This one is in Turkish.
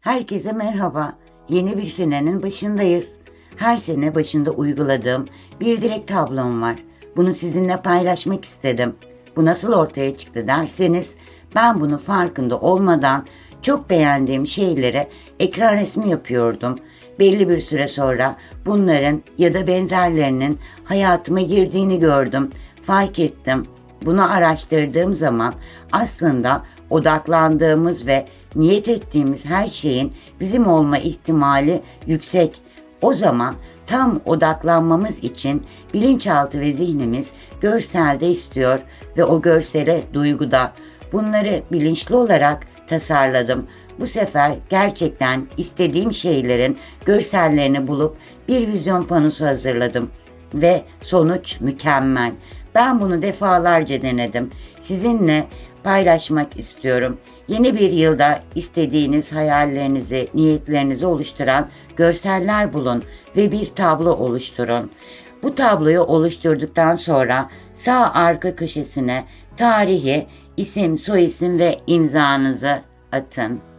Herkese merhaba. Yeni bir senenin başındayız. Her sene başında uyguladığım bir dilek tablom var. Bunu sizinle paylaşmak istedim. Bu nasıl ortaya çıktı derseniz ben bunu farkında olmadan çok beğendiğim şeylere ekran resmi yapıyordum. Belli bir süre sonra bunların ya da benzerlerinin hayatıma girdiğini gördüm. Fark ettim. Bunu araştırdığım zaman aslında odaklandığımız ve niyet ettiğimiz her şeyin bizim olma ihtimali yüksek. O zaman tam odaklanmamız için bilinçaltı ve zihnimiz görselde istiyor ve o görsele duyguda. Bunları bilinçli olarak tasarladım. Bu sefer gerçekten istediğim şeylerin görsellerini bulup bir vizyon panosu hazırladım ve sonuç mükemmel. Ben bunu defalarca denedim. Sizinle paylaşmak istiyorum. Yeni bir yılda istediğiniz hayallerinizi, niyetlerinizi oluşturan görseller bulun ve bir tablo oluşturun. Bu tabloyu oluşturduktan sonra sağ arka köşesine tarihi, isim, soyisim ve imzanızı atın.